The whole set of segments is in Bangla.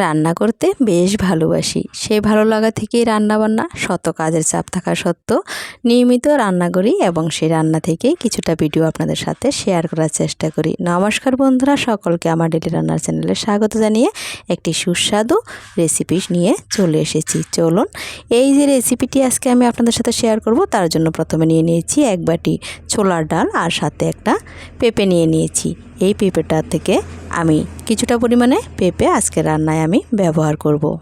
রান্না করতে বেশ ভালোবাসি। সেই ভালো লাগা থেকেই রান্নাবান্না শত কাজের চাপ থাকা সত্ত্বেও নিয়মিত রান্না করি এবং সেই রান্না থেকেই কিছুটা ভিডিও আপনাদের সাথে শেয়ার করার চেষ্টা করি। নমস্কার বন্ধুরা, সকলকে আমার ডেলি রান্নার চ্যানেলে স্বাগত জানিয়ে একটি সুস্বাদু রেসিপি নিয়ে চলে এসেছি। চলুন, এই যে রেসিপিটি আজকে আমি আপনাদের সাথে শেয়ার করব, তার জন্য প্রথমে নিয়ে নিয়েছি এক বাটি ছোলার ডাল আর সাথে একটা পেঁপে নিয়ে নিয়েছি। এই পেঁপেটা থেকে আমি কিছুটা পরিমাণে পেঁপে আজকে রান্নায় আমি ব্যবহার করব।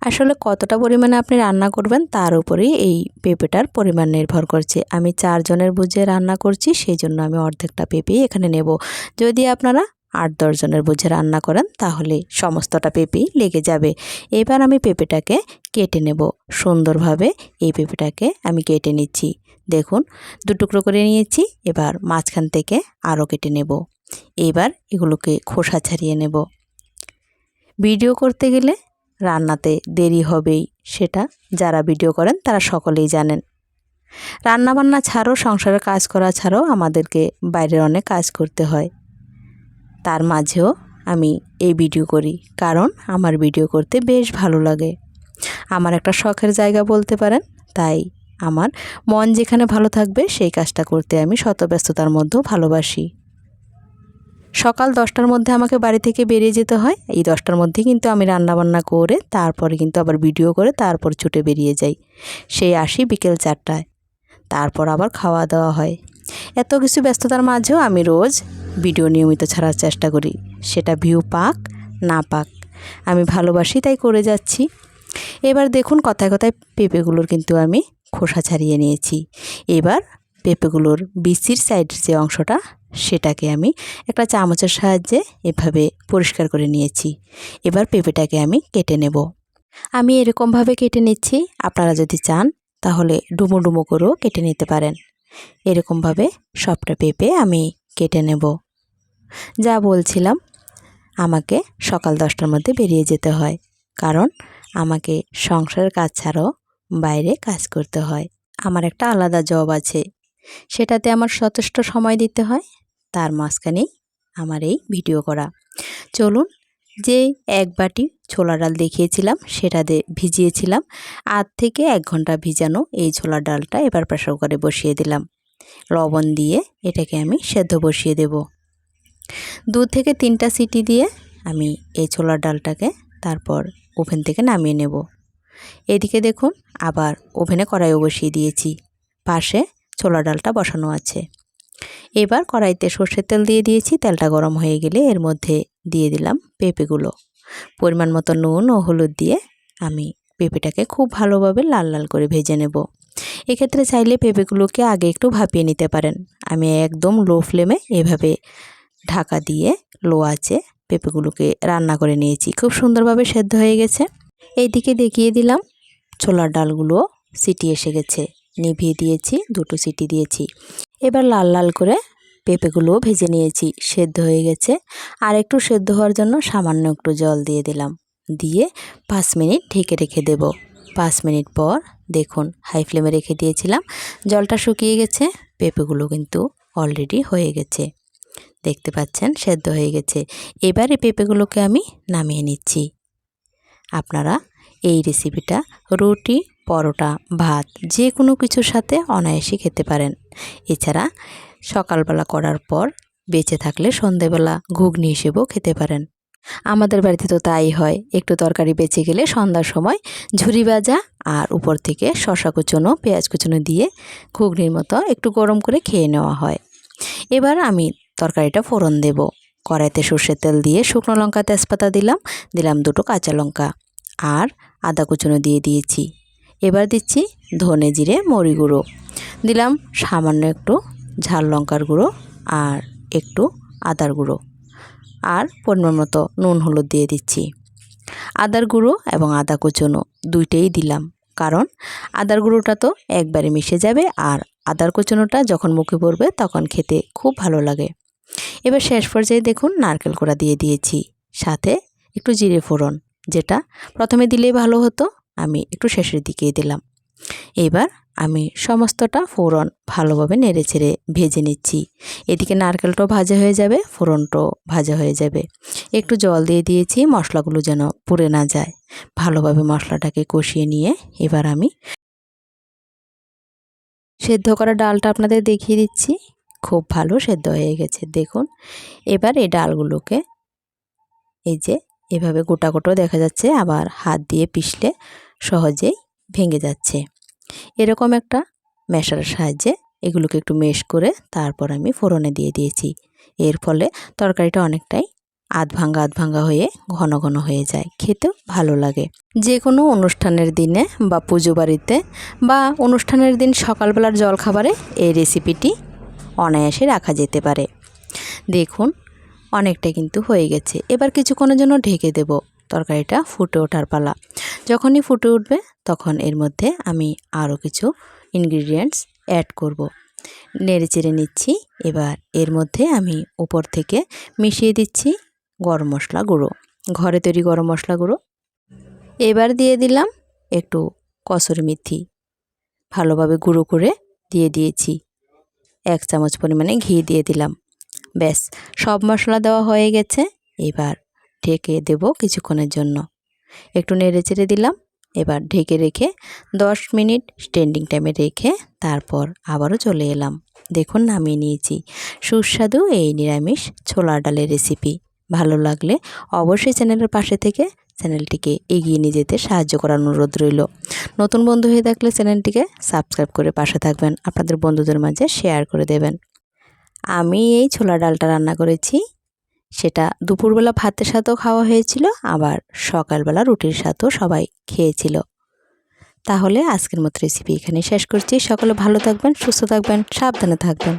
আসলে কতটা পরিমাণে আপনি রান্না করবেন তার উপরেই এই পেঁপেটার পরিমাণ নির্ভর করছে। আমি চারজনের বুঝে রান্না করছি সেই জন্য আমি অর্ধেকটা পেঁপেই এখানে নেব। যদি আপনারা আট দশজনের বুঝে রান্না করেন, তাহলে সমস্তটা পেঁপেই লেগে যাবে। এবার আমি পেঁপেটাকে কেটে নেব। সুন্দরভাবে এই পেঁপেটাকে আমি কেটে নিচ্ছি। দেখুন দু টুকরো করে নিয়েছি। এবার মাঝখান থেকে আরও কেটে নেব। এবার এগুলোকে খোসা ছাড়িয়ে নেব। ভিডিও করতে গেলে রান্নাতে দেরি হবেই, সেটা যারা ভিডিও করেন তারা সকলেই জানেন। রান্নাবান্না ছাড়াও সংসারের কাজ করা ছাড়াও আমাদেরকে বাইরের অনেক কাজ করতে হয়। তার মাঝেও আমি এই ভিডিও করি, কারণ আমার ভিডিও করতে বেশ ভালো লাগে। আমার একটা শখের জায়গা বলতে পারেন, তাই আমার মন যেখানে ভালো থাকবে সেই কাজটা করতে আমি শতব্যস্ততার মধ্যেও ভালোবাসি। সকাল দশটার মধ্যে আমাকে বাড়ি থেকে বেরিয়ে যেতে হয়। এই দশটার মধ্যে কিন্তু আমি রান্নাবান্না করে, তারপরে কিন্তু আবার ভিডিও করে, তারপর ছুটে বেরিয়ে যাই। সেই আসি বিকেল চারটায়। তারপর আবার খাওয়া দাওয়া হয়। এত কিছু ব্যস্ততার মাঝেও আমি রোজ ভিডিও নিয়মিত ছাড়ার চেষ্টা করি। সেটা ভিউ পাক, না পাক। আমি ভালোবাসি, তাই করে যাচ্ছি। এবার দেখুন কথায় কথায় পেঁপেগুলোর কিন্তু আমি খোসা ছাড়িয়ে নিয়েছি। এবার পেঁপেগুলোর বিচির সাইডের যে অংশটা সেটাকে আমি একটা চামচের সাহায্যে এভাবে পরিষ্কার করে নিয়েছি। এবার পেঁপেটাকে আমি কেটে নেব। আমি এরকমভাবে কেটে নিচ্ছি। আপনারা যদি চান, তাহলে ডুমো ডুমো করেও কেটে নিতে পারেন। এরকমভাবে সবটা পেঁপে আমি কেটে নেব। যা বলছিলাম, আমাকে সকাল দশটার মধ্যে বেরিয়ে যেতে হয়। কারণ আমাকে সংসারের কাজ ছাড়াও বাইরে কাজ করতে হয়। আমার একটা আলাদা জব আছে। সেটাতে আমার যথেষ্ট সময় দিতে হয়। তার মাঝখানেই আমার এই ভিডিও করা। চলুন যে এক বাটি ছোলা ডাল দেখিয়েছিলাম, সেটা ভিজিয়েছিলাম। আধ থেকে এক ঘণ্টা ভিজানো এই ছোলা ডালটা এবার প্রেশার কুকারে বসিয়ে দিলাম। লবণ দিয়ে এটাকে আমি সেদ্ধ বসিয়ে দেব। দু থেকে তিনটা সিটি দিয়ে আমি এই ছোলার ডালটাকে তারপর ওভেন থেকে নামিয়ে নেব। এদিকে দেখুন, আবার ওভেনে কড়াইও বসিয়ে দিয়েছি। পাশে ছোলা ডালটা বসানো আছে। এবার কড়াইতে সর্ষের তেল দিয়ে দিয়েছি। তেলটা গরম হয়ে গেলে এর মধ্যে দিয়ে দিলাম পেঁপেগুলো। পরিমাণ মতো নুন ও হলুদ দিয়ে আমি পেঁপেটাকে খুব ভালোভাবে লাল লাল করে ভেজে নেব। এক্ষেত্রে চাইলে পেঁপেগুলোকে আগে একটু ভাপিয়ে নিতে পারেন। আমি একদম লো ফ্লেমে এভাবে ঢাকা দিয়ে লো আছে পেঁপেগুলোকে রান্না করে নিয়েছি। খুব সুন্দরভাবে সেদ্ধ হয়ে গেছে। এইদিকে দেখিয়ে দিলাম ছোলার ডালগুলো সিটি এসে গেছে। নিভিয়ে দিয়েছি, দুটো সিটি দিয়েছি। এবার লাল লাল করে পেঁপেগুলোও ভেজে নিয়েছি, সেদ্ধ হয়ে গেছে। আর একটু সেদ্ধ হওয়ার জন্য সামান্য একটু জল দিয়ে দিলাম। দিয়ে পাঁচ মিনিট ঢেকে রেখে দেব। পাঁচ মিনিট পর দেখুন, হাই ফ্লেমে রেখে দিয়েছিলাম। জলটা শুকিয়ে গেছে, পেঁপেগুলো কিন্তু অলরেডি হয়ে গেছে। দেখতে পাচ্ছেন, সেদ্ধ হয়ে গেছে। এবারে পেঁপেগুলোকে আমি নামিয়ে নিচ্ছি। আপনারা এই রেসিপিটা রুটি পরোটা, ভাত, যে কোনো কিছুর সাথে অনায়াসে খেতে পারেন। এছাড়া সকালবেলা করার পর বেঁচে থাকলে সন্ধেবেলা ঘুগনি হিসেবেও খেতে পারেন। আমাদের বাড়িতে তো তাই হয়, একটু তরকারি বেঁচে গেলে সন্ধ্যার সময় ঝুরি ভাজা আর উপর থেকে শশা কুচনো, পেঁয়াজ কুচনো দিয়ে ঘুগনির মতো একটু গরম করে খেয়ে নেওয়া হয়। এবার আমি তরকারিটা ফোড়ন দেব। কড়াইতে সর্ষের তেল দিয়ে শুকনো লঙ্কা তেজপাতা দিলাম দিলাম দুটো কাঁচা লঙ্কা আর আদা কুচনো দিয়ে দিয়েছি। এবার দিচ্ছি ধনে জিরে মরি গুঁড়ো। দিলাম সামান্য একটু ঝাল লঙ্কার গুঁড়ো আর একটু আদার গুঁড়ো। আর পরিমাণ মতো নুন হলুদ দিয়ে দিচ্ছি। আদার গুঁড়ো এবং আদা কুচনো দুইটাই দিলাম। কারণ আদার গুঁড়োটা তো একবারে মিশে যাবে আর আদার কুচনোটা যখন মুখে পড়বে তখন খেতে খুব ভালো লাগে। এবার শেষ পর্যায়ে দেখুন নারকেল কোড়া দিয়ে দিয়েছি। সাথে একটু জিরে ফোড়ন, যেটা প্রথমে দিলেই ভালো হতো আমি একটু শেষের দিকেই দিলাম। এবার আমি সমস্তটা ফোড়ন ভালোভাবে নেড়ে চেড়ে ভেজে নিচ্ছি। এদিকে নারকেলটাও ভাজা হয়ে যাবে, ফোড়নটাও ভাজা হয়ে যাবে। একটু জল দিয়ে দিয়েছি, মশলাগুলো যেন পুড়ে না যায়। ভালোভাবে মশলাটাকে কষিয়ে নিয়ে এবার আমি সেদ্ধ করা ডালটা আপনাদের দেখিয়ে দিচ্ছি। খুব ভালো সেদ্ধ হয়ে গেছে। দেখুন, এবার এই ডালগুলোকে এই যে এভাবে গোটা গোটো দেখা যাচ্ছে, আবার হাত দিয়ে পিষলে সহজেই ভেঙে যাচ্ছে। এরকম একটা মেশার সাহায্যে এগুলোকে একটু মেশ করে তারপর আমি ফোড়নে দিয়ে দিয়েছি। এর ফলে তরকারিটা অনেকটাই আধ ভাঙ্গা আধ ভাঙ্গা হয়ে ঘন ঘন হয়ে যায়। খেতেও ভালো লাগে। যে কোনো অনুষ্ঠানের দিনে বা পুজো বাড়িতে বা অনুষ্ঠানের দিন সকালবেলার জলখাবারে এই রেসিপিটি অনায়াসে রাখা যেতে পারে। দেখুন, অনেকটা কিন্তু হয়ে গেছে। এবার কিছুক্ষণের জন্য ঢেকে দেব। তরকারিটা ফুটে ওঠার পালা। যখনই ফুটে উঠবে, তখন এর মধ্যে আমি আরও কিছু ইনগ্রিডিয়েন্টস অ্যাড করব। নেড়ে চেড়ে নিচ্ছি, এবার এর মধ্যে আমি উপর থেকে মিশিয়ে দিচ্ছি গরম মশলা গুঁড়ো, ঘরে তৈরি গরম মশলা গুঁড়ো। এবার দিয়ে দিলাম একটু কসুরি মেথি, ভালোভাবে গুঁড়ো করে দিয়ে দিয়েছি। এক চামচ পরিমাণে ঘি দিয়ে দিলাম। ব্যাস, সব মশলা দেওয়া হয়ে গেছে। এবার ঢেকে দেব কিছুক্ষণের জন্য। একটু নেড়ে চেড়ে দিলাম। এবার ঢেকে রেখে দশ মিনিট স্ট্যান্ডিং টাইমে রেখে তারপর আবারও চলে এলাম। দেখুন, নামিয়ে নিয়েছি। সুস্বাদু এই নিরামিষ ছোলার ডালের রেসিপি। ভালো লাগলে অবশ্যই চ্যানেলের পাশে থেকে চ্যানেলটিকে এগিয়ে নিয়ে যেতে সাহায্য করার অনুরোধ রইল। নতুন বন্ধু হয়ে থাকলে চ্যানেলটিকে সাবস্ক্রাইব করে পাশে থাকবেন। আপনাদের বন্ধুদের মাঝে শেয়ার করে দেবেন। আমি এই ছোলা ডালটা রান্না করেছি। সেটা দুপুরবেলা ভাতের সাথেও খাওয়া হয়েছিল, আবার সকালবেলা রুটির সাথেও সবাই খেয়েছিল। তাহলে আজকের মতো রেসিপি এখানে শেষ করছি। সকলে ভালো থাকবেন, সুস্থ থাকবেন, সাবধানে থাকবেন।